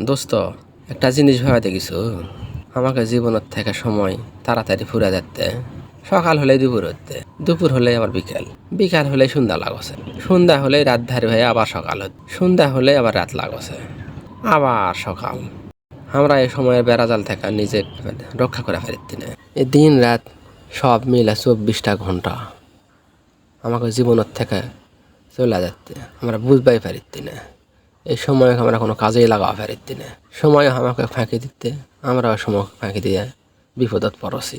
দোস্ত, একটা জিনিস ভাবে দেখিস আমাকে জীবনের থেকে সময় তাড়াতাড়ি ফুরে যাচ্ছে সকাল হলে দুপুর হচ্ছে দুপুর হলে আবার বিকেল, বিকাল হলে সন্ধ্যা লাগছে। সন্ধ্যা হলে রাত ধারে হয়ে আবার সকাল হচ্ছে সন্ধ্যা হলে আবার রাত লাগছে। আবার সকাল। আমরা এই সময়ের বেড়াজাল থেকে নিজে রক্ষা করে ফেরতি না। এই দিন রাত সব মিলে চব্বিশটা ঘণ্টা আমাকে জীবনের থেকে চলে যাচ্ছে আমরা বুঝবাই পারিতি না। এই সময় আমরা কোনো কাজেই লাগাও পারিতি না সময় আমাকে ফাঁকি দিতে, আমরা ওই সময় ফাঁকি দিয়ে বিপদত পড়ছি।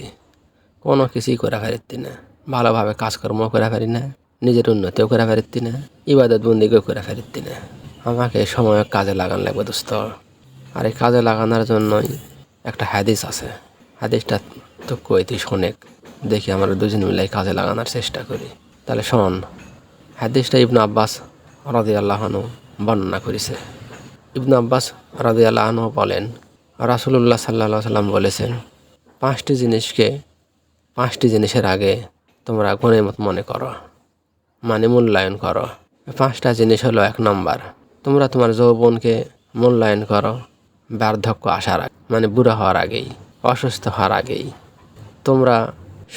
কোনো কিছুই করে পারিতি না ভালোভাবে কাজকর্ম করে ফেরি না, নিজের উন্নতিও করে পারিতি না ইবাদত বন্দিকেও করে পারিতি না আমাকে সময় কাজে লাগান লাগবে দোস্ত। আর এই কাজে লাগানোর জন্যই একটা হাদিস আছে। হাদিসটা তো কইতি শোনেক। দেখি আমরা দুজন মিলে কাজে লাগানোর চেষ্টা করি। তাহলে শোন, হাদিসটা ইবনু আব্বাস রাদি আল্লাহনু বর্ণনা করেছে। ইবনু আব্বাস রাদি আল্লাহনু বলেন রাসুল্লাহ সাল্লাহ সাল্লাম বলেছেন, পাঁচটি জিনিসকে পাঁচটি জিনিসের আগে তোমরা গণিমত মনে করো মানে মূল্যায়ন করো। পাঁচটা জিনিস হলো এক নম্বর, তোমরা তোমার যৌবনকে মূল্যায়ন করো, বার্ধক্য আসার আগে মানে বুড়া হওয়ার আগেই, অসুস্থ হওয়ার আগেই। তোমরা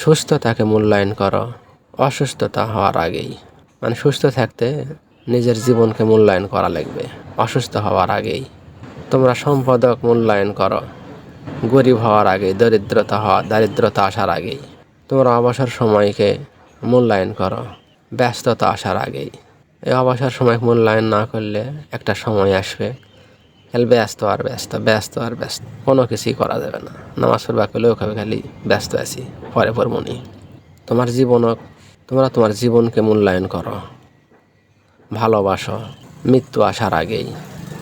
সুস্থতাকে মূল্যায়ন করো, অসুস্থতা হওয়ার আগেই মানে সুস্থ থাকতে নিজের জীবনকে মূল্যায়ন করা লাগবে। অসুস্থ হওয়ার আগেই। তোমরা সম্পাদক মূল্যায়ন করো। গরিব হওয়ার আগে, দরিদ্রতা হওয়া, দারিদ্রতা আসার আগেই। তোমরা অবসর সময়কে মূল্যায়ন করো। ব্যস্ততা আসার আগেই। এই অবসর সময় মূল্যায়ন না করলে একটা সময় আসবে। খালি ব্যস্ত আর ব্যস্ত ব্যস্ত আর ব্যস্ত। কোনো কিছুই করা যাবে না। নামাজ পড়বা করলেও খাবে খালি ব্যস্ত আছি। পরে পরমনি তোমার জীবন তোমরা তোমার জীবনকে মূল্যায়ন করো। ভালোবাসো। মৃত্যু আসার আগেই।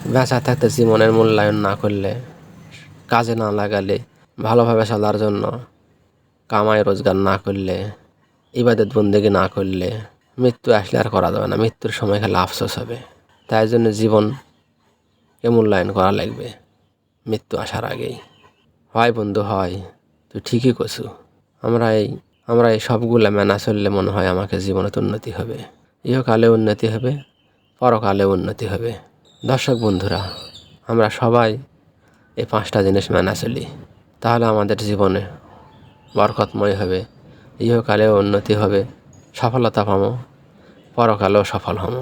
বেঁচা থাকতে জীবনের মূল্যায়ন না করলে, কাজে না লাগালে, ভালোভাবে চলার জন্য, কামাই রোজগার না করলে, ইবাদত বন্দেগি না করলে, মৃত্যু আসলে আর করা যাবে না। মৃত্যুর সময় খেলে আফসোস হবে। তাই জন্য জীবনকে মূল্যায়ন করা লাগবে? মৃত্যু আসার আগেই। হয় বন্ধু, হয়। তুই ঠিকই কছু আমরা এই আমরা এই সবগুলো মেনা চললে মনে হয় আমাকে জীবনে উন্নতি হবে। ইহকালে উন্নতি হবে, পরকালে উন্নতি হবে। দর্শক বন্ধুরা, আমরা সবাই এই পাঁচটা জিনিস মেনে চলি। তাহলে আমাদের জীবনে বরকতময় হবে, ইহকালেও উন্নতি হবে, সফলতা পাবো, পরকালেও সফল হব।